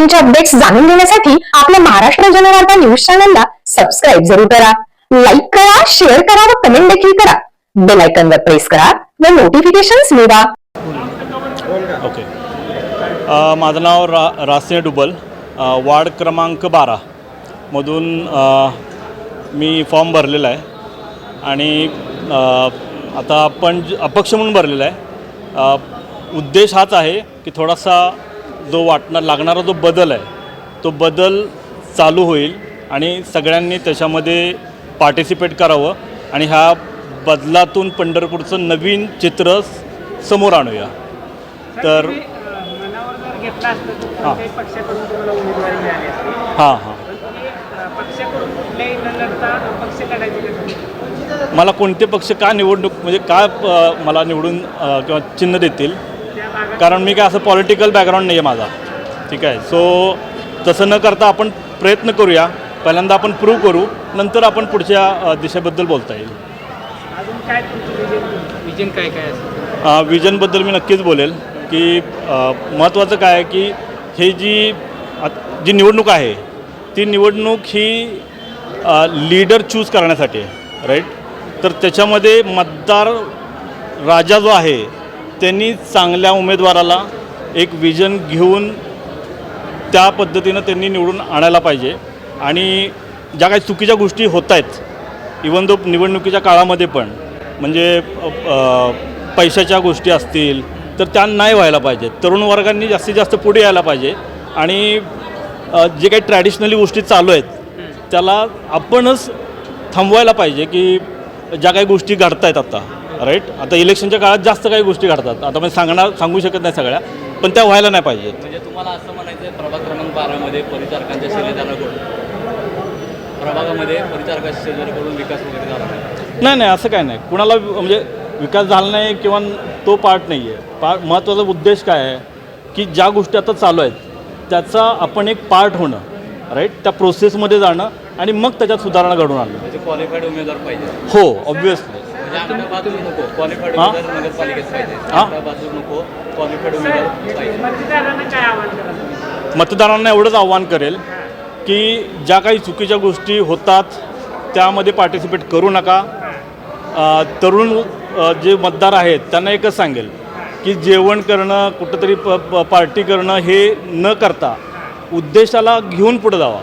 वोटिंगचे updates जाणून घेण्यासाठी आपल्या महाराष्ट्र जनवार्ता न्यूज चॅनलला सबस्क्राईब जरूर करा. लाईक करा शेअर करा व कमेंट देखील करा. बेल आयकॉनवर प्रेस करा व नोटिफिकेशन्स मिळवा. ओके माझं नाव रा रासिया डुबल. वार्ड क्रमांक बारा. मधून मी फॉर्म भरलेला आहे. आणि आता आपण अपक्ष म्हणून भरलेला आहे. उद्देश हाच आहे की थोडासा जो वाटणार लागणारा जो बदल आहे तो बदल चालू होईल आणि सगळ्यांनी त्याच्यामध्ये पार्टिसिपेट करावं आणि ह्या बदलातून पंढरपूरचं नवीन चित्र समोर आणूया. तर हां. हां हां. मला कोणते पक्ष का निवडणूक म्हणजे का मला निवडून किंवा चिन्ह देतील? कारण मी काय असं पॉलिटिकल बॅकग्राऊंड नाही आहे माझा. ठीक आहे? सो तसं न करता आपण प्रयत्न करूया. पहिल्यांदा आपण प्रूव्ह करू. नंतर आपण पुढच्या दिशेबद्दल बोलता येईल. अजून काय तुमचं विजन काय काय असेल? विजनबद्दल मी नक्कीच बोलेल की महत्त्वाचं काय आहे की हे जी जी निवडणूक आहे ती निवडणूक ही लीडर चूज करण्यासाठी आहे राईट तर त्याच्यामध्ये मतदार राजा जो आहे त्यांनी चांगल्या उमेदवाराला एक विजन घेऊन त्या पद्धतीनं त्यांनी निवडून आणायला पाहिजे. आणि ज्या काही चुकीच्या गोष्टी होत आहेत इवन दो निवडणुकीच्या काळामध्ये पण म्हणजे पैशाच्या गोष्टी असतील तर त्या नाही व्हायला पाहिजेत तरुण वर्गांनी जास्तीत जास्त पुढे यायला पाहिजे. आणि जे काही ट्रॅडिशनली गोष्टी चालू आहेत त्याला आपणच थांबवायला पाहिजे की ज्या काही गोष्टी घडत आहेत आता. राईट आता इलेक्शनच्या काळात जास्त काही गोष्टी घडतात. आता मी सांगणार सांगू शकत नाही सगळ्या पण त्या व्हायला नाही पाहिजेत. म्हणजे तुम्हाला असं म्हणायचं आहे प्रभाग क्रमांक बारामध्ये परिचारकांच्या प्रभागामध्ये परिचारकाच्या शेजाऱ्याकडून विकास वगैरे झाला नाही. नाही नाही असं काय नाही. कुणाला म्हणजे विकास झाला नाही किंवा तो पार्ट नाही आहे पार्ट महत्त्वाचा उद्देश काय आहे? की ज्या गोष्टी आता चालू आहेत त्याचा आपण एक पार्ट होणं. राईट त्या प्रोसेसमध्ये जाणं आणि मग त्याच्यात सुधारणा घडून आणणं. म्हणजे क्वालिफाईड उमेदवार पाहिजे. हो ऑब्विसली म्हणजे मतदारांना काय आव्हान करा तुम्ही मतदारांना एवढंच आव्हान करेल की ज्या काही चुकीच्या गोष्टी होतात त्यामध्ये पार्टिसिपेट करू नका. तरुण जे मतदार आहेत त्यांना एकच सांगेल की जेवण करणं कुठंतरी प प- पार्टी करणं हे न करता उद्देशाला घेऊन पुढे जावा.